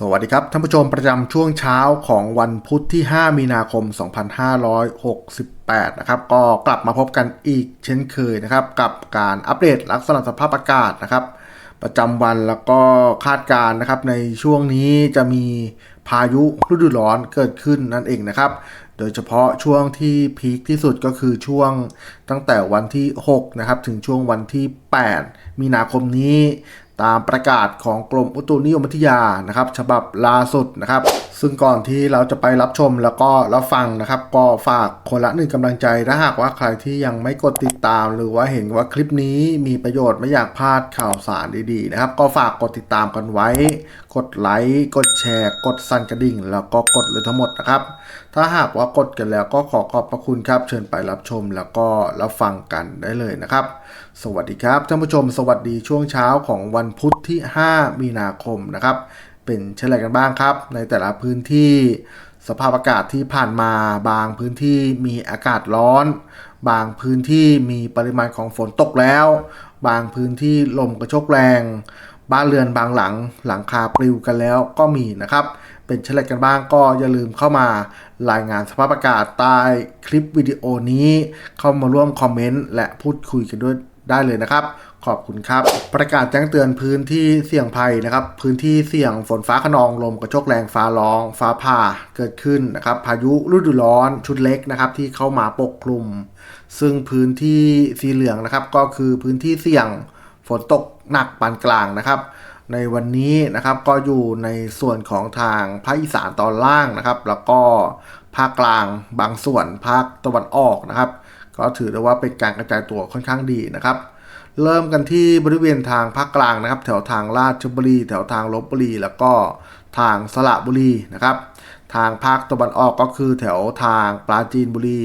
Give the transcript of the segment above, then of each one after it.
สวัสดีครับท่านผู้ชมประจำช่วงเช้าของวันพุธที่ 5 มีนาคม 2568 นะครับ ก็กลับมาพบกันอีกเช่นเคยนะครับ กับการอัปเดตลักษณะสภาพอากาศนะครับ ประจำวันแล้วก็คาดการณ์นะครับ ในช่วงนี้จะมีพายุฤดูร้อนเกิดขึ้นนั่นเองนะครับ โดยเฉพาะช่วงที่พีคที่สุดก็คือช่วงตั้งแต่วันที่ 6 นะครับ ถึงช่วงวันที่ 8 มีนาคมนี้ ตามประกาศของกรมอุตุนิยมวิทยานะครับ ฉบับล่าสุดนะครับ ซึ่งก่อนที่เราจะไปรับชมแล้วก็รับฟังนะครับ ก็ฝากคนละหนึ่งกำลังใจถ้าหากว่าใครที่ยังไม่กดติดตาม หรือว่าเห็นว่าคลิปนี้มีประโยชน์ไม่อยากพลาดข่าวสารดีๆนะครับ ก็ฝากกดติดตามกันไว้ กดไลค์กดแชร์ กดสั่นกระดิ่ง แล้วก็กดเลยทั้งหมดนะครับ ถ้าหากว่ากดกันแล้วก็ขอขอบพระคุณครับ เชิญไปรับชมแล้วก็รับฟังกันได้เลยนะครับ สวัสดีครับท่านผู้ชมสวัสดีช่วงเช้าของวันพุธที่ 5 มีนาคมนะครับ เป็นเช่นไรกันบ้างครับ ในแต่ละพื้นที่ สภาพอากาศที่ผ่านมาบางพื้นที่มีอากาศร้อน บางพื้นที่มีปริมาณของฝนตกแล้ว บางพื้นที่ลมกระโชกแรง บ้านเรือนบางหลังหลังคาปลิวกันแล้วก็มีนะครับเป็นเช่นไรกันบ้างก็อย่าลืมเข้ามารายงานสภาพอากาศใต้คลิปวิดีโอนี้ เข้ามาร่วมคอมเมนต์และพูดคุยกันด้วย ได้เลยนะครับ ขอบคุณครับ ประกาศแจ้งเตือนพื้นที่เสี่ยงภัยนะครับ พื้นที่เสี่ยงฝนฟ้าขนองลมกระโชกแรงฟ้าร้อง ฟ้าผ่าเกิดขึ้นนะครับ พายุฤดูร้อนชุดเล็กนะครับ ที่เข้ามาปกคลุม ซึ่งพื้นที่สีเหลืองนะครับ ก็คือพื้นที่เสี่ยงฝนตกหนักปานกลางนะครับ ในวันนี้นะครับก็อยู่ในส่วนของทางภาคอีสานตอนล่างนะครับ แล้วก็ภาคกลางบางส่วนภาคตะวันออกนะครับ ก็ถือได้ว่าเป็นการกระจายตัวค่อนข้างดีนะครับ เริ่มกันที่บริเวณทางภาคกลางนะครับ แถวทางราชบุรี แถวทางลบบุรี แล้วก็ทางสระบุรีนะครับทางภาคตะวันออกก็คือแถวทางปราจีนบุรี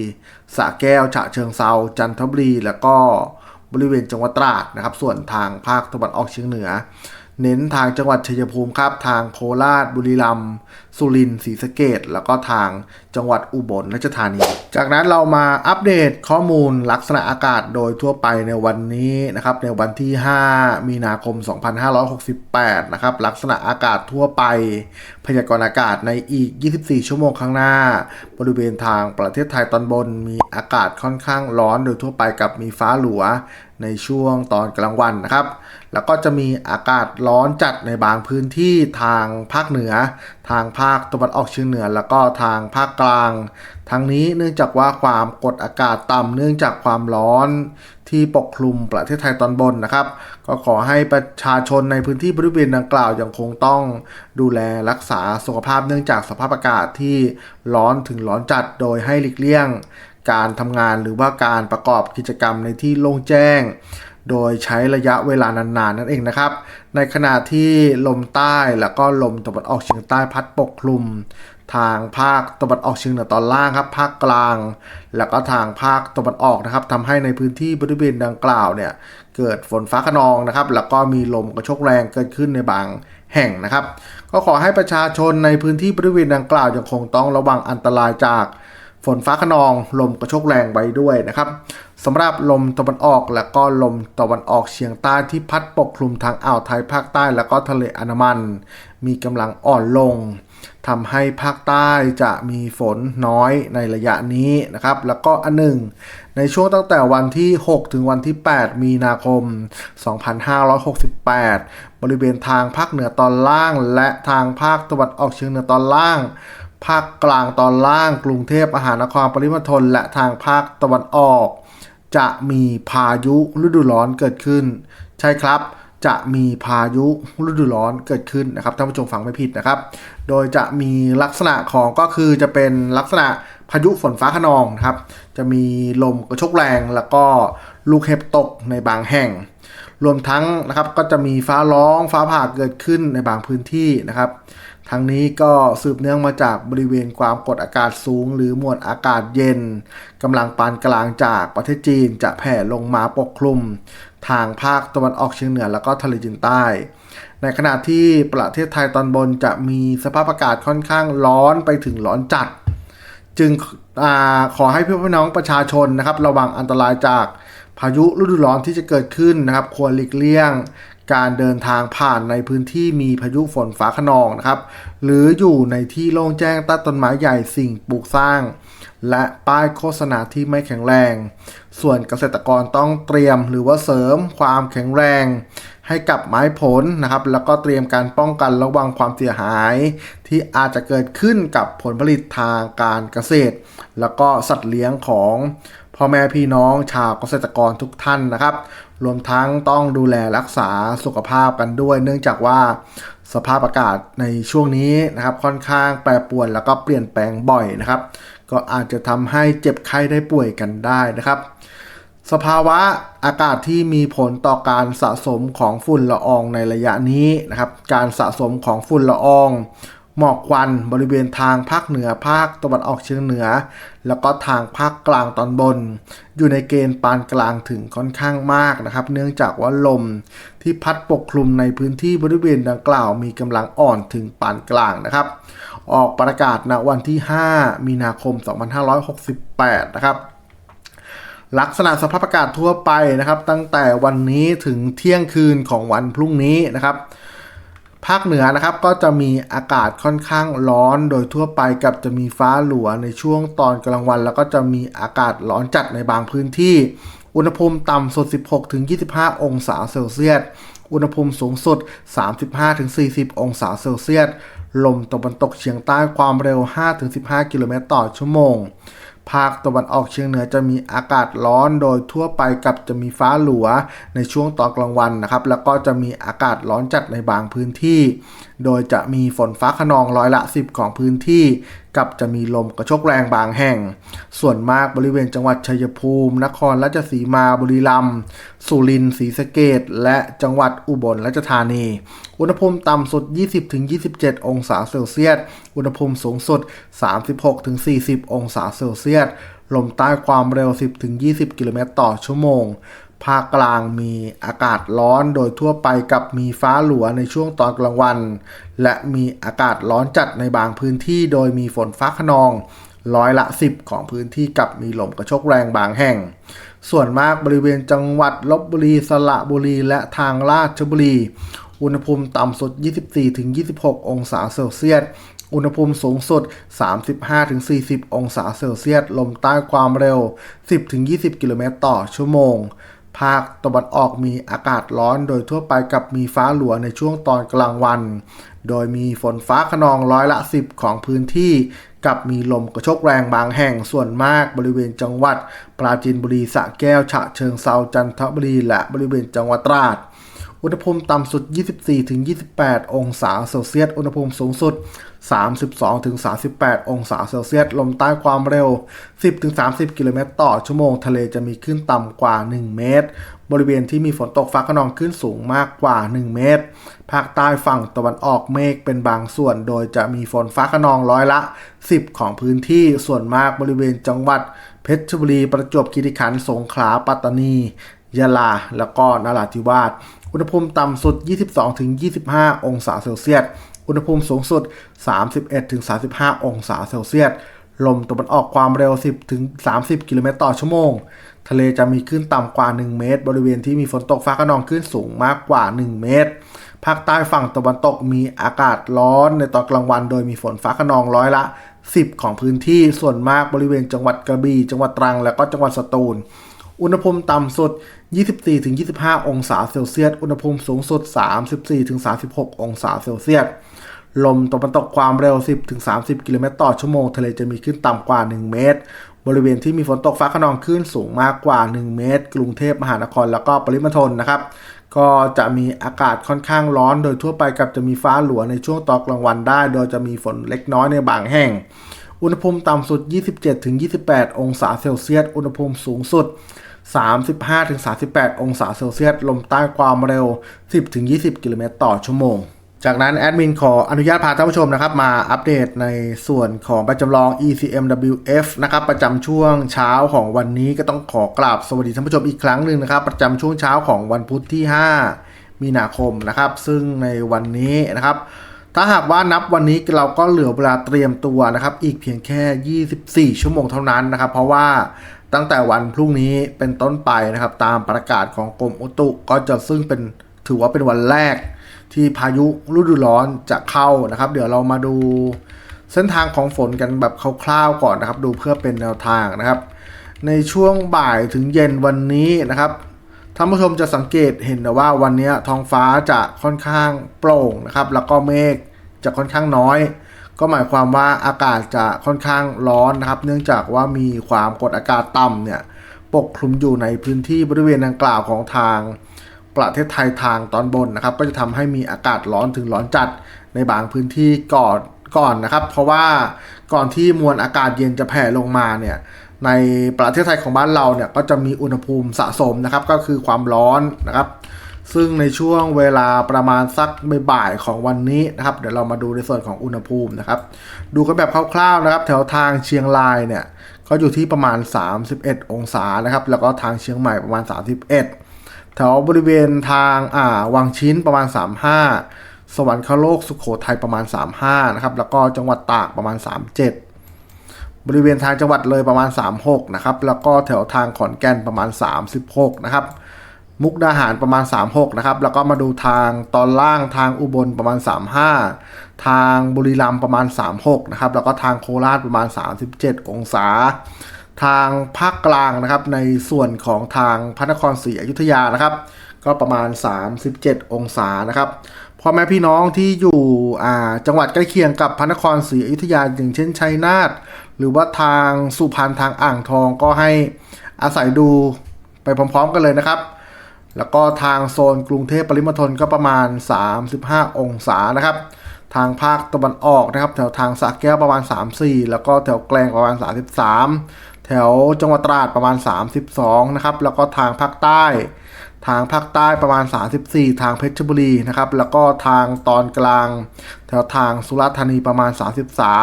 สระแก้วฉะเชิงเซาจันทบุรี แล้วก็บริเวณจังหวัดตราดนะครับ ส่วนทางภาคตะวันออกเฉียงเหนือ เน้นทางจังหวัดชัยภูมิครับทางโคราช บุรีรัมย์สุรินทร์ศรีสะเกดแล้วก็ทางจังหวัดอุบลราชธานี จากนั้นเรามาอัปเดตข้อมูลลักษณะอากาศโดยทั่วไปในวันนี้นะครับในวันที่ 5 มีนาคม 2568 นะครับลักษณะอากาศทั่วไป พยากรณ์อากาศในอีก 24 ชั่วโมงข้างหน้า บริเวณทางประเทศไทยตอนบนมีอากาศค่อนข้างร้อนโดยทั่วไปกับมีฟ้าหลัวในช่วงตอนกลางวันนะครับ แล้วก็จะมีอากาศร้อนจัดในบางพื้นที่ทางภาคเหนือ ทางภาคตะวันออกเฉียงเหนือ แล้วก็ทางภาคกลาง ทั้งนี้เนื่องจากว่าความกดอากาศต่ำเนื่องจากความร้อนที่ปกคลุมประเทศไทยตอนบนนะครับ ก็ขอให้ประชาชนในพื้นที่บริเวณดังกล่าวยังคงต้องดูแลรักษาสุขภาพเนื่องจากสภาพอากาศที่ร้อนถึงร้อนจัดโดยให้หลีกเลี่ยง การทำงานหรือว่าการประกอบกิจกรรมในที่โล่งแจ้ง โดยใช้ระยะเวลานานๆนั่นเองนะครับ ในขณะที่ลมใต้แล้วก็ลมตะวันออกเฉียงใต้พัดปกคลุม ทางภาคตะวันออกเฉียงเหนือตอนล่างครับภาคกลาง แล้วก็ทางภาคตะวันออกนะครับทำให้ในพื้นที่บริเวณดังกล่าวเนี่ยเกิดฝนฟ้าขนองนะครับ แล้วก็มีลมกระโชกแรงเกิดขึ้นในบางแห่งนะครับ ก็ขอให้ประชาชนในพื้นที่บริเวณดังกล่าวยังคงต้องระวังอันตรายจาก ฝนฟ้าขนองลมกระโชกแรงไว้ด้วยนะครับสำหรับลมตะวันออกและก็ลมตะวันออกเฉียงใต้ที่พัดปกคลุมทางอ่าวไทยภาคใต้แล้วก็ทะเลอันามัน มีกำลังอ่อนลงทำให้ภาคใต้จะมีฝนน้อยในระยะนี้นะครับ แล้วก็อันหนึ่ง ในช่วงตั้งแต่วันที่ 6 ถึงวันที่ 8 มีนาคม 2568 บริเวณทางภาคเหนือตอนล่าง และทางภาคตะวันออกเฉียงเหนือตอนล่าง ภาคกลางตอนล่างกรุงเทพมหานครปริมณฑลและทางภาคตะวันออก จะมีพายุฤดูร้อนเกิดขึ้น ใช่ครับจะมีพายุฤดูร้อนเกิดขึ้นนะครับท่านผู้ชมฟังไม่ผิดนะครับ โดยจะมีลักษณะของก็คือจะเป็นลักษณะพายุฝนฟ้าขนองนะครับ จะมีลมกระโชกแรงแล้วก็ลูกเห็บตกในบางแห่ง รวมทั้งนะครับก็จะมีฟ้าร้องฟ้าผ่าเกิดขึ้นในบางพื้นที่นะครับ ทั้งนี้ก็สืบเนื่องมาจากบริเวณความกดอากาศสูง หรือมวลอากาศเย็นกำลังปานกลางจากประเทศจีนจะแผ่ลงมาปกคลุม ทางภาคตะวันออกเฉียงเหนือแล้วก็ทะเลจีนใต้ ในขณะที่ประเทศไทยตอนบนจะมีสภาพอากาศค่อนข้างร้อนไปถึงร้อนจัด จึงอขอให้พี่น้องประชาชนนะครับ ระวังอันตรายจากพายุฤดูร้อนที่จะเกิดขึ้นนะครับ ควรหลีกเลี่ยง การเดินทางผ่านในพื้นที่มีพายุฝนฟ้าขนองนะครับ หรืออยู่ในที่โล่งแจ้งใต้ต้นไม้ใหญ่สิ่งปลูกสร้าง และป้ายโฆษณาที่ไม่แข็งแรง ส่วนเกษตรกรต้องเตรียมหรือว่าเสริมความแข็งแรง ให้กับไม้ผลนะครับ แล้วก็เตรียมการป้องกันระวังความเสียหาย ที่อาจจะเกิดขึ้นกับผลผลิตทางการเกษตร แล้วก็สัตว์เลี้ยงของพ่อแม่พี่น้องชาวเกษตรกรทุกท่านนะครับ รวมทั้งต้องดูแลรักษาสุขภาพกันด้วย เนื่องจากว่าสภาพอากาศในช่วงนี้นะครับค่อนข้างแปรปรวนแล้วก็เปลี่ยนแปลงบ่อยนะครับ ก็อาจจะทำให้เจ็บไข้ได้ป่วยกันได้นะครับ สภาวะอากาศที่มีผลต่อการสะสมของฝุ่นละอองในระยะนี้นะครับ การสะสมของฝุ่นละออง หมอกควันบริเวณทางภาคเหนือภาคตะวันออกเฉียงเหนือ แล้วก็ทางภาคกลางตอนบน อยู่ในเกณฑ์ปานกลางถึงค่อนข้างมากนะครับ เนื่องจากว่าลมที่พัดปกคลุมในพื้นที่บริเวณดังกล่าวมีกำลังอ่อนถึงปานกลางนะครับ ออกประกาศณวันที่ 5 มีนาคม 2568 นะครับลักษณะสภาพอากาศทั่วไปนะครับ ตั้งแต่วันนี้ถึงเที่ยงคืนของวันพรุ่งนี้นะครับ ภาคเหนือนะครับก็จะมีอากาศค่อนข้างร้อนโดยทั่วไปกับจะมีฟ้าหลัวในช่วงตอนกลางวัน แล้วก็จะมีอากาศร้อนจัดในบางพื้นที่ อุณหภูมิต่ำสุด 16-25 องศาเซลเซียส อุณหภูมิสูงสุด 35-40 องศาเซลเซียส ลมตะวันตกเฉียงใต้ความเร็ว 5-15 กิโลเมตรต่อชั่วโมง ภาคตะวันออกเฉียงเหนือจะมีอากาศร้อนโดยทั่วไปกับจะมีฟ้าหลัวในช่วงตอนกลางวันนะครับ แล้วก็จะมีอากาศร้อนจัดในบางพื้นที่ โดยจะมีฝนฟ้าขนองร้อยละ 10 ของพื้นที่ กับจะมีลมกระโชกแรงบางแห่ง ส่วนมากบริเวณจังหวัดชัยภูมิ นครราชสีมาบุรีรัมย์สุรินทร์ศรีสะเกดและจังหวัดอุบลราชธานี อุณหภูมิต่ำสุด 20-27 องศาเซลเซียส อุณหภูมิสูงสุด 36-40 องศาเซลเซียส ลมใต้ความเร็ว 10-20 กิโลเมตรต่อชั่วโมง ภาคกลางมีอากาศร้อนโดยทั่วไปกับมีฟ้าหลัวในช่วงตอนกลางวัน และมีอากาศร้อนจัดในบางพื้นที่โดยมีฝนฟ้าขนองร้อยละ 10 ของพื้นที่กับมีลมกระโชกแรงบางแห่ง ส่วนมากบริเวณจังหวัดลบบุรีสระบุรีและทางราชบุรี อุณหภูมิต่ำสุด 24-26 องศาเซลเซียส อุณหภูมิสูงสุด 35-40 องศาเซลเซียส ลมใต้ความเร็ว 10-20 กิโลเมตรต่อชั่วโมง ภาคตะวันออกมีอากาศร้อนโดยทั่วไปกับมีฟ้าหลัวในช่วงตอนกลางวัน โดยมีฝนฟ้าขนองร้อยละ 10 ของพื้นที่ กับมีลมกระโชกแรงบางแห่งส่วนมากบริเวณจังหวัด ปราจีนบุรีสระแก้ว ฉะเชิงเซาจันทบุรีและบริเวณจังหวัดตราด อุณหภูมิต่ำสุด 24-28 องศาเซลเซียส อุณหภูมิสูงสุด 32-38 องศาเซลเซียส ลมใต้ความเร็ว 10-30 กิโลเมตรต่อชั่วโมง ทะเลจะมีคลื่นต่ำกว่า 1 เมตร บริเวณที่มีฝนตกฟ้าขนองคลื่นสูงมากกว่า 1 เมตร ภาคใต้ฝั่งตะวันออกเมฆเป็นบางส่วน โดยจะมีฝนฟ้าขนองร้อยละ 10 ของพื้นที่ ส่วนมากบริเวณจังหวัด เพชรบุรี ประจวบคีรีขันธ์ สงขลา ปัตตานี ยะลา แล้วก็นราธิวาส อุณหภูมิต่ำสุด 22-25 องศาเซลเซียส อุณหภูมิสูงสุด 31-35 องศาเซลเซียส ลมตะวันออกความเร็ว 10-30 กิโลเมตรต่อชั่วโมง ทะเลจะมีคลื่นต่ำกว่า 1 เมตร บริเวณที่มีฝนตกฟ้าขนองคลื่นสูงมากกว่า 1 เมตร ภาคใต้ฝั่งตะวันตกมีอากาศร้อนในตอนกลางวันโดยมีฝนฟ้าขนองร้อยละ 10 ของพื้นที่ ส่วนมากบริเวณจังหวัดกระบี่ จังหวัดตรัง และก็จังหวัดสตูล อุณหภูมิต่ำสุด 24-25 องศาเซลเซียส อุณหภูมิสูงสุด 34-36 องศาเซลเซียส ลมตะวันตกความเร็ว 10-30 กิโลเมตรต่อชั่วโมง ทะเลจะมีคลื่นต่ำกว่า 1 เมตร บริเวณที่มีฝนตกฟ้าขนองคลื่นสูงมากกว่า 1 เมตร กรุงเทพมหานครแล้วก็ปริมณฑลนะครับก็จะมีอากาศค่อนข้างร้อน โดยทั่วไปกับจะมีฟ้าหลัวในช่วงตอนกลางวันได้ โดยจะมีฝนเล็กน้อยในบางแห่ง อุณหภูมิต่ำสุด 27-28 องศาเซลเซียส อุณหภูมิสูงสุด 35-38 องศาเซลเซียส ลมใต้ความเร็ว 10-20 กิโลเมตรต่อชั่วโมง จากนั้นแอดมินขออนุญาตพาท่านผู้ชมนะครับ มาอัปเดตในส่วนของประจำลอง ECMWF นะครับ ประจำช่วงเช้าของวันนี้ก็ต้องขอกราบสวัสดีท่านผู้ชมอีกครั้งหนึ่งนะครับ ประจำช่วงเช้าของวันพุธที่ 5 มีนาคมนะครับ ซึ่งในวันนี้นะครับถ้าหากว่านับวันนี้เราก็เหลือเวลาเตรียมตัวนะครับ อีกเพียงแค่ 24 ชั่วโมงเท่านั้นนะครับ เพราะว่า ตั้งแต่วันพรุ่งนี้เป็นต้นไปนะครับ ตามประกาศของกรมอุตุก็จะซึ่งเป็นถือว่าเป็นวันแรก ที่พายุฤดูร้อนจะเข้านะครับ เดี๋ยวเรามาดูเส้นทางของฝนกันแบบคร่าวๆก่อนนะครับ ดูเพื่อเป็นแนวทางนะครับ ในช่วงบ่ายถึงเย็นวันนี้นะครับท่านผู้ชมจะสังเกตเห็นนะว่าวันนี้ท้องฟ้าจะค่อนข้างโปร่งนะครับ แล้วก็เมฆจะค่อนข้างน้อย ก็หมายความว่าอากาศจะค่อนข้างร้อนนะครับ เนื่องจากว่ามีความกดอากาศต่ำเนี่ยปกคลุมอยู่ในพื้นที่บริเวณดังกล่าวของทางประเทศไทยทางตอนบนนะครับ ก็จะทำให้มีอากาศร้อนถึงร้อนจัดในบางพื้นที่ก่อนก่อนนะครับ เพราะว่าก่อนที่มวลอากาศเย็นจะแผ่ลงมาเนี่ยในประเทศไทยของบ้านเราเนี่ยก็จะมีอุณหภูมิสะสมนะครับ ก็คือความร้อนนะครับ ซึ่งในช่วงเวลาประมาณสักบ่ายของวันนี้นะครับ เดี๋ยวเรามาดูในส่วนของอุณหภูมินะครับ ดูกันแบบคร่าวๆนะครับ แถวทางเชียงรายเนี่ยก็อยู่ที่ประมาณ 31 องศานะครับ แล้วก็ทางเชียงใหม่ประมาณ 31 แถวบริเวณทางอ่าวังชิ้นประมาณ 35 สวรรคโลกสุขโขทัยประมาณ 35 นะครับ แล้วก็จังหวัดตากประมาณ 37บริเวณทางจังหวัดเลยประมาณ 36 นะครับ แล้วก็แถวทางขอนแก่นประมาณ 36 นะครับ มุกดาหารประมาณ 36 นะครับ แล้วก็มาดูทางตอนล่างทางอุบลประมาณ 35 ทางบุรีรัมย์ประมาณ 36 นะครับ แล้วก็ทางโคราชประมาณ 37 องศา ทางภาคกลางนะครับ ในส่วนของทางพระนครศรีอยุธยานะครับ ก็ประมาณ 37 องศานะครับพ่อแม่พี่น้องที่อยู่จังหวัดใกล้เคียงกับพระนครศรีอยุธยาอย่างเช่นชัยนาทหรือว่าทางสุพรรณทางอ่างทองก็ให้อาศัยดูไปพร้อมๆกันเลยนะครับ แล้วก็ทางโซนกรุงเทพปริมณฑลก็ประมาณ 35 องศานะครับ ทางภาคตะวันออกนะครับ แถวทางสระแก้วประมาณ 34 แล้วก็แถวแกลงประมาณ 33 แถวจังหวัดตราดประมาณ 32 นะครับ แล้วก็ทางภาคใต้ ทางภาคใต้ประมาณ 34 ทางเพชรบุรีนะครับ แล้วก็ทางตอนกลาง แถวทางสุราษฎร์ธานีประมาณ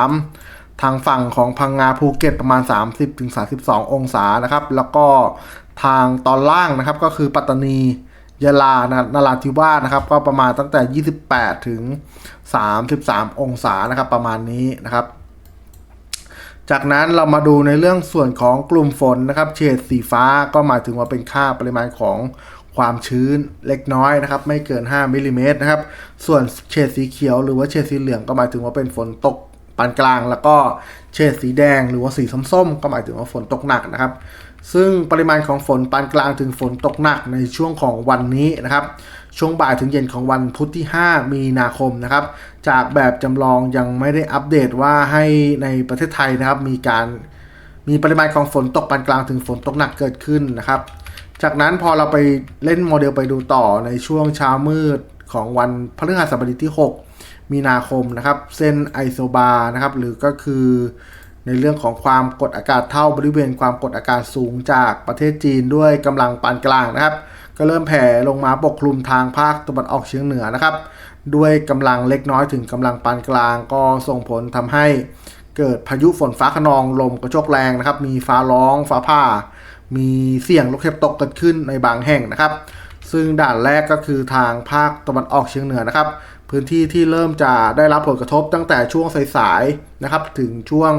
33ทางฝั่งของพังงาภูเก็ตประมาณ 30-32 องศานะครับ แล้วก็ ทางตอนล่างนะครับก็คือปัตตานียะลานนราธิวาสนะครับ ก็ประมาณตั้งแต่ 28 ถึง 33 องศานะครับประมาณนี้นะครับ จากนั้นเรามาดูในเรื่องส่วนของกลุ่มฝนนะครับเฉดสีฟ้าก็หมายถึงว่าเป็นค่าปริมาณของความชื้นเล็กน้อยนะครับ ไม่เกิน 5มิลลิเมตรนะครับ ส่วนเฉดสีเขียวหรือว่าเฉดสีเหลืองก็หมายถึงว่าเป็นฝนตกปานกลาง แล้วก็เฉดสีแดงหรือว่าสีส้มๆก็หมายถึงว่าฝนตกหนักนะครับ ซึ่งปริมาณของฝนปานกลางถึงฝนตกหนักในช่วงของวันนี้นะครับ ช่วงบ่ายถึงเย็นของวันพุธที่ 5 มีนาคมนะครับ จากแบบจำลองยังไม่ได้อัปเดตว่าให้ในประเทศไทยนะครับ มีการมีปริมาณของฝนตกปานกลางถึงฝนตกหนักเกิดขึ้นนะครับ จากนั้นพอเราไปเล่นโมเดลไปดูต่อในช่วงเช้ามืดของวันพฤหัสบดีที่ 6 มีนาคมนะครับ เส้นไอโซบาร์นะครับ หรือก็คือ ในเรื่องของความกดอากาศเท่าบริเวณความกดอากาศสูงจากประเทศจีนด้วยกำลังปานกลางนะครับ ก็เริ่มแผ่ลงมาปกคลุมทางภาคตะวันออกเฉียงเหนือนะครับ ด้วยกำลังเล็กน้อยถึงกำลังปานกลาง ก็ส่งผลทำให้เกิดพายุฝนฟ้าขนองลมกระโชกแรงนะครับ มีฟ้าร้องฟ้าผ่า มีเสี่ยงลูกเห็บตกเกิดขึ้นในบางแห่งนะครับ ซึ่งด่านแรกก็คือทางภาคตะวันออกเฉียงเหนือนะครับ พื้นที่ที่เริ่มจะได้รับผลกระทบตั้งแต่ช่วงสายๆนะครับ ถึงช่วง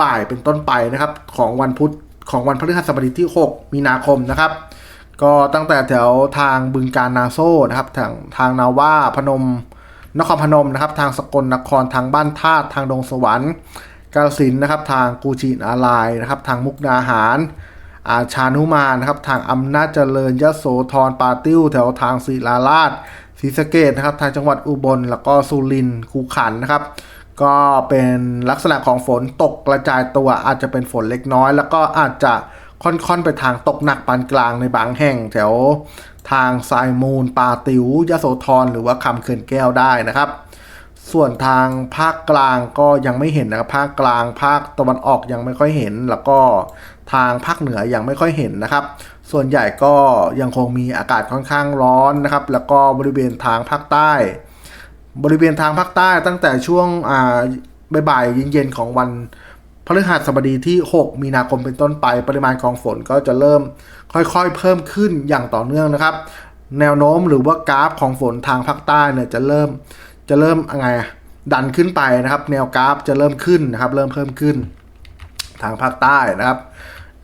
บ่ายๆเป็นต้นไปนะครับ ของวันพุธของวันพฤหัสบดีที่ 6 มีนาคมนะครับ ก็ตั้งแต่แถวทางบึงการนาโซ่นะครับทางทางนาว่าพนม นครพนมนะครับ ทางสกลนครทางบ้านธาตุทางดงสวรรค์กาฬสินนะครับ ทางกูจินาลายนะครับ ทางมุกดาหาร อาชานุมานนะครับ ทางอำนาจเจริญยโสธรปาติ้ว แถวทางศิลาราชศรีสะเกดนะครับ ทางจังหวัดอุบลแล้วก็สุรินทร์คูขันนะครับ ก็เป็นลักษณะของฝนตกกระจายตัวอาจจะเป็นฝนเล็กน้อย แล้วก็อาจจะค่อนๆไปทางตกหนักปานกลางในบางแห่งแถวทางทรายมูลปาติวยโสธรหรือว่าคำเขื่อนแก้วได้นะครับ ส่วนทางภาคกลางก็ยังไม่เห็นนะครับภาคกลางภาคตะวันออกยังไม่ค่อยเห็น แล้วก็ทางภาคเหนือยังไม่ค่อยเห็นนะครับ ส่วนใหญ่ก็ยังคงมีอากาศค่อนข้างร้อนนะครับ แล้วก็บริเวณทางภาคใต้ บริเวณทางภาคใต้ตั้งแต่ช่วงบ่ายๆเย็นๆของวันพฤหัสบดีที่ 6 มีนาคมเป็นต้นไปปริมาณของฝนก็จะเริ่มค่อยๆ เพิ่มขึ้นอย่างต่อเนื่องนะครับ แนวโน้มหรือว่ากราฟของฝนทางภาคใต้เนี่ยจะเริ่มจะเริ่มยังไงดันขึ้นไปนะครับ แนวกราฟจะเริ่มขึ้นนะครับ เริ่มเพิ่มขึ้น ทางภาคใต้นะครับ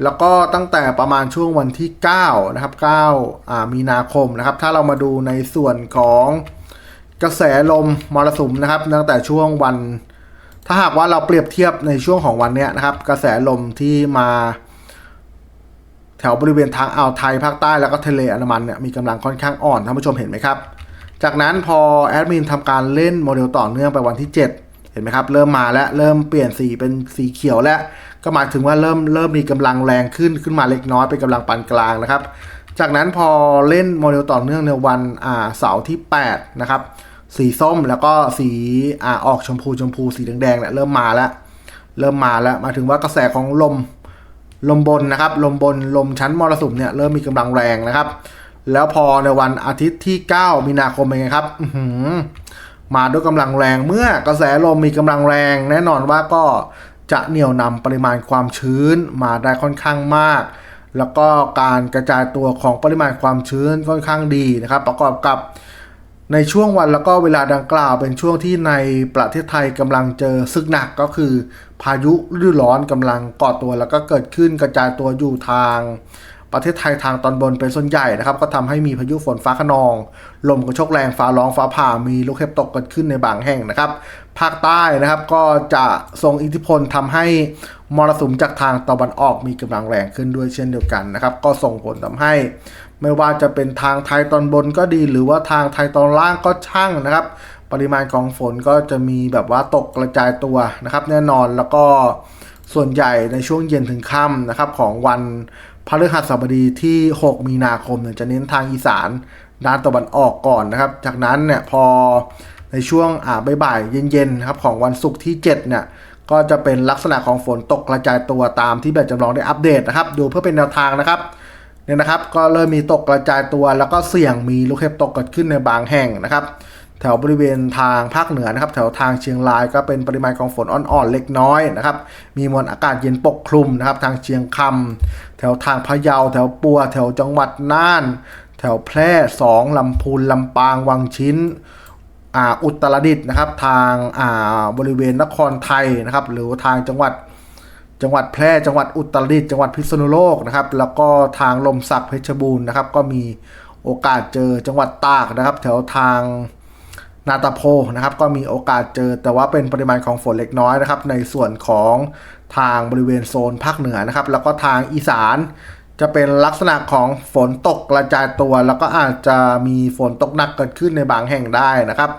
แล้วก็ตั้งแต่ประมาณช่วงวันที่ 9 นะครับ9มีนาคมนะครับ ถ้าเรามาดูในส่วนของ กระแสลมมรสุมนะครับตั้งแต่ช่วงวัน ถ้าหากว่าเราเปรียบเทียบในช่วงของวันนี้นะครับ กระแสลมที่มา แถวบริเวณทางอ่าวไทยภาคใต้แล้วก็ทะเลอันดามันเนี่ยมีกำลังค่อนข้างอ่อนท่านผู้ชมเห็นไหมครับ จากนั้นพอแอดมินทำการเล่นโมเดลต่อเนื่องไปวันที่ 7 เห็นไหมครับ เริ่มมาแล้วเริ่มเปลี่ยนสีเป็นสีเขียวแล้วก็หมายถึงว่าเริ่มเริ่มมีกำลังแรงขึ้นขึ้นมาเล็กน้อยเป็นกำลังปานกลางนะครับ จากนั้นพอเล่นโมเดลต่อเนื่องในวันอ่าเสาร์ที่8นะครับ สีส้มแล้วก็สีอ่าออกชมพูชมพูสีแดงๆเนี่ยเริ่มมาแล้ว เริ่มมาแล้วมาถึงว่ากระแสของลมลมบนนะครับ ลมบนลมชั้นมรสุมเนี่ยเริ่มมีกำลังแรงนะครับ แล้วพอในวันอาทิตย์ที่ 9 มีนาคมเป็นไงครับอืมาด้วยกำลังแรงเมื่อกระแสลมมีกำลังแรง แน่นอนว่าก็จะเหนี่ยวนำปริมาณความชื้นมาได้ค่อนข้างมาก แล้วก็การกระจายตัวของปริมาณความชื้นค่อนข้างดีนะครับ ประกอบกับ ในช่วงวันแล้วก็เวลาดังกล่าวเป็นช่วงที่ในประเทศไทยกำลังเจอซึกหนักก็คือ พายุฤดูร้อนกำลังก่อตัวแล้วก็เกิดขึ้นกระจายตัวอยู่ทาง ประเทศไทยทางตอนบนเป็นส่วนใหญ่นะครับ ก็ทำให้มีพายุฝนฟ้าขนอง ลมกระโชกแรงฟ้าร้องฟ้าผ่ามีลูกเห็บตกเกิดขึ้นในบางแห่งนะครับ ภาคใต้นะครับก็จะส่งอิทธิพลทำให้มรสุมจากทางตะวันออกมีกำลังแรงขึ้นด้วยเช่นเดียวกันนะครับ ก็ส่งผลทำให้ ไม่ว่าจะเป็นทางไทยตอนบนก็ดี หรือว่าทางไทยตอนล่างก็ช่างนะครับ ปริมาณของฝนก็จะมีแบบว่าตกกระจายตัวนะครับ แน่นอนแล้วก็ส่วนใหญ่ในช่วงเย็นถึงค่ำนะครับ ของวันพฤหัสบดีที่ 6 มีนาคมเนี่ยจะเน้นทางอีสานด้านตะวันออกก่อนนะครับ จากนั้นเนี่ยพอในช่วงอ่าบ่ายเย็นๆนะครับของวันศุกร์ที่ 7 เนี่ยก็จะเป็นลักษณะของฝนตกกระจายตัวตามที่แบบจำลองได้อัปเดตนะครับ ดูเพื่อเป็นแนวทางนะครับ เนี่ยนะครับ ก็เริ่มมีตกกระจายตัว แล้วก็เสี่ยงมีลูกเห็บตกเกิดขึ้นในบางแห่งนะครับแถวบริเวณทางภาคเหนือนะครับ แถวทางเชียงรายก็เป็นปริมาณของฝนอ่อนๆเล็กน้อยนะครับ มีมวลอากาศเย็นปกคลุมนะครับ ทางเชียงคำแถวทางพะเยา แถวปัว แถวจังหวัดน่าน แถวแพร่สองลำพูนลำปางวังชิ้นอ่าอุตรดิตถ์นะครับ ทางอ่าบริเวณนครไทยนะครับ หรือทางจังหวัด จังหวัดแพร่ จังหวัดอุตรดิตถ์จังหวัดพิษณุโลกนะครับ แล้วก็ทางลมสักเพชรบูรณ์นะครับ ก็มีโอกาสเจอจังหวัดตากนะครับ แถวทางนาตาโพนะครับ ก็มีโอกาสเจอแต่ว่าเป็นปริมาณของฝนเล็กน้อยนะครับ ในส่วนของทางบริเวณโซนภาคเหนือนะครับ แล้วก็ทางอีสานจะเป็นลักษณะของฝนตกกระจายตัว แล้วก็อาจจะมีฝนตกหนักเกิดขึ้นในบางแห่งได้นะครับ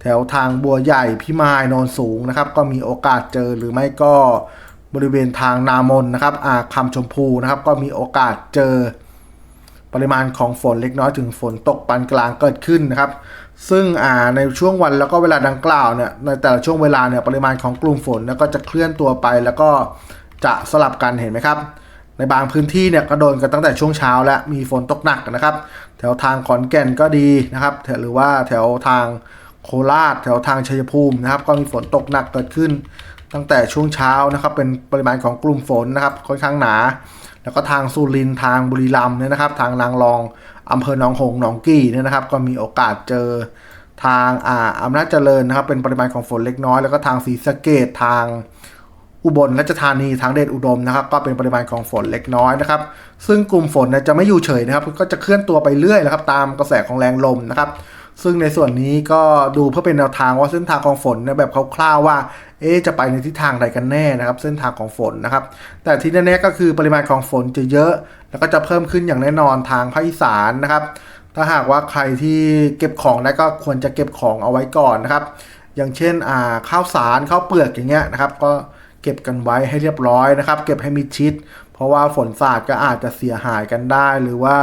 แถวทางบัวใหญ่พิมายโนนสูงนะครับ ก็มีโอกาสเจอหรือไม่ก็ บริเวณทางนามนนะครับอ่าคำชมพูนะครับ ก็มีโอกาสเจอปริมาณของฝนเล็กน้อยถึงฝนตกปานกลางเกิดขึ้นนะครับ ซึ่งอ่าในช่วงวันแล้วก็เวลาดังกล่าวเนี่ยในแต่ละช่วงเวลาเนี่ยปริมาณของกลุ่มฝนก็จะเคลื่อนตัวไป แล้วก็จะสลับกันเห็นไหมครับ ในบางพื้นที่เนี่ยก็โดนกันตั้งแต่ช่วงเช้าและมีฝนตกหนักนะครับ แถวทางขอนแก่นก็ดีนะครับหรือว่าแถวทางโคราช แถวทางชัยภูมินะครับ ก็มีฝนตกหนักเกิดขึ้น ตั้งแต่ช่วงเช้านะครับ เป็นปริมาณของกลุ่มฝนนะครับ ค่อนข้างหนา แล้วก็ทางสุรินทางบุรีรัมย์เนี่ยนะครับ ทางนางรองอำเภอหนองหงส์หนองกี่เนี่ยนะครับ ก็มีโอกาสเจอทางอ่าอำนาจเจริญนะครับ เป็นปริมาณของฝนเล็กน้อย แล้วก็ทางศรีสะเกดทางอุบลราชธานีทางเดชอุดมนะครับ ก็เป็นปริมาณของฝนเล็กน้อยนะครับ ซึ่งกลุ่มฝนเนี่ยจะไม่อยู่เฉยนะครับ ก็จะเคลื่อนตัวไปเรื่อยนะครับ ตามกระแสของแรงลมนะครับ ซึ่งในส่วนนี้ก็ดูเพื่อเป็นแนวทางว่าเส้นทางของฝนเนี่ยแบบคร่าวๆว่า เอ๊จะไปในทิศทางใดกันแน่นะครับ เส้นทางของฝนนะครับ แต่ที่แน่ๆก็คือปริมาณของฝนจะเยอะ แล้วก็จะเพิ่มขึ้นอย่างแน่นอนทางภาคอีสานนะครับ ถ้าหากว่าใครที่เก็บของได้ก็ควรจะเก็บของเอาไว้ก่อนนะครับ อย่างเช่นอ่าข้าวสารข้าวเปลือกอย่างเงี้ยนะครับ ก็เก็บกันไว้ให้เรียบร้อยนะครับ เก็บให้มิดชิด เพราะว่าฝนสาดก็อาจจะเสียหายกันได้หรือว่า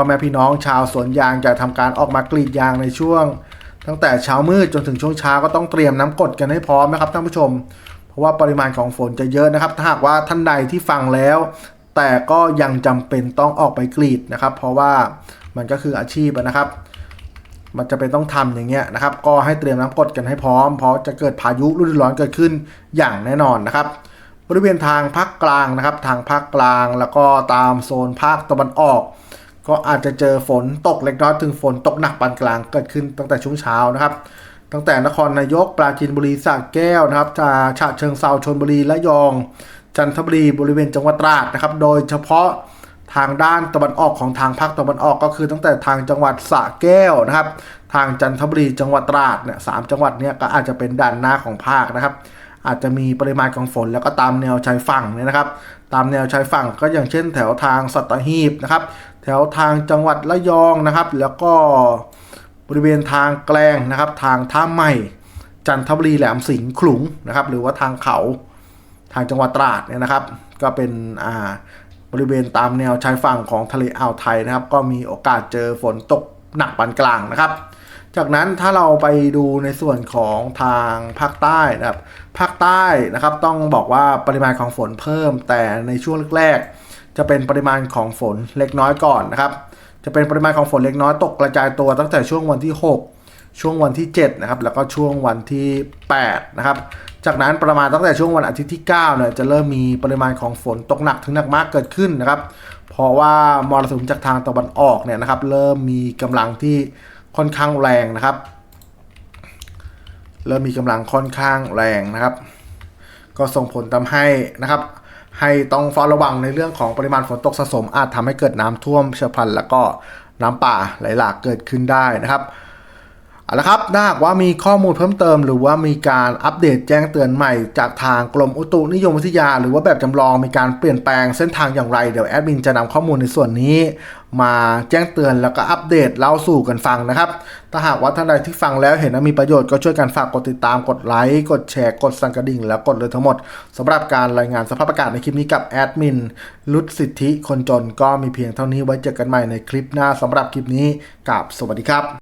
พ่อแม่พี่น้องชาวสวนยางจะทำการออกมากรีดยางในช่วง ตั้งแต่เช้ามืดจนถึงช่วงเช้าก็ต้องเตรียมน้ำกดกันให้พร้อมนะครับท่านผู้ชม เพราะว่าปริมาณของฝนจะเยอะนะครับ ถ้าหากว่าท่านใดที่ฟังแล้ว แต่ก็ยังจำเป็นต้องออกไปกรีดนะครับ เพราะว่ามันก็คืออาชีพนะครับ มันจะเป็นต้องทำอย่างเงี้ยนะครับ ก็ให้เตรียมน้ำกดกันให้พร้อม เพราะจะเกิดพายุฤดูร้อนเกิดขึ้นอย่างแน่นอนนะครับบริเวณทางภาคกลางนะครับ ทางภาคกลางแล้วก็ตามโซนภาคตะวันออก ก็อาจจะเจอฝนตกเล็กน้อยถึงฝนตกหนักปานกลางเกิดขึ้นตั้งแต่ช่วงเช้านะครับ ตั้งแต่นครนายกปราจีนบุรีสระแก้วนะครับจะฉะเชิงเซาชนบุรีและยอง จันทบุรีบริเวณจังหวัดตราดนะครับ โดยเฉพาะทางด้านตะวันออกของทางภาคตะวันออกก็คือตั้งแต่ทางจังหวัดสระแก้วนะครับ ทางจันทบุรีจังหวัดตราดเนี่ยสามจังหวัดเนี้ยก็อาจจะเป็นด่านหน้าของภาคนะครับ อาจจะมีปริมาณของฝนแล้วก็ตามแนวชายฝั่งเนี่ยนะครับ ตามแนวชายฝั่งก็อย่างเช่นแถวทางสัตหีบนะครับ ถวทางจังหวัดระยองนะครับ แล้วก็บริเวณทางแกลงนะครับ ทางท่าใหม่ จันทบุรีแหลมสิงห์ขลุงนะครับ หรือว่าทางเขาทางจังหวัดตราดเนี่ยนะครับ ก็เป็นอ่าบริเวณตามแนวชายฝั่งของทะเลอ่าวไทยนะครับ ก็มีโอกาสเจอฝนตกหนักปานกลางนะครับ จากนั้นถ้าเราไปดูในส่วนของทางภาคใต้นะครับ ภาคใต้นะครับต้องบอกว่าปริมาณของฝนเพิ่มแต่ในช่วงแรกๆ จะเป็นปริมาณของฝนเล็กน้อยก่อนนะครับ จะเป็นปริมาณของฝนเล็กน้อยตกกระจายตัวตั้งแต่ช่วงวันที่ 6 ช่วงวันที่7นะครับแล้วก็ช่วงวันที่8นะครับจากนั้นประมาณตั้งแต่ช่วงวันอาทิตย์ที่9เนี่ยจะเริ่มมีปริมาณของฝนตกหนักถึงหนักมากเกิดขึ้นนะครับ เพราะว่ามรสุมจากทางตะวันออกเนี่ยนะครับเริ่มมีกำลังที่ค่อนข้างแรงนะครับ เริ่มมีกำลังค่อนข้างแรงนะครับ ก็ส่งผลทำให้นะครับ ให้ต้องเฝ้าระวังในเรื่องของปริมาณฝนตกสะสม อาจทำให้เกิดน้ำท่วมเฉียบพลัน แล้วก็น้ำป่าไหลหลากเกิดขึ้นได้นะครับเอาละครับถ้าหากว่ามีข้อมูลเพิ่มเติม หรือว่ามีการอัปเดตแจ้งเตือนใหม่จากทางกรมอุตุนิยมวิทยา หรือว่าแบบจำลองมีการเปลี่ยนแปลงเส้นทางอย่างไร เดี๋ยวแอดมินจะนำข้อมูลในส่วนนี้ มาแจ้งเตือนแล้วก็อัปเดตเล่าสู่กันฟังนะครับ ถ้าหากว่าท่านใดที่ฟังแล้วเห็นว่ามีประโยชน์ก็ช่วยกันฝากกดติดตามกดไลค์กดแชร์กดสั่นกระดิ่ง แล้วกดเลยทั้งหมดสำหรับการรายงานสภาพอากาศในคลิปนี้กับแอดมินลุดสิทธิคนจนก็มีเพียงเท่านี้ไว้เจอกันใหม่ในคลิปหน้าสำหรับคลิปนี้กับสวัสดีครับ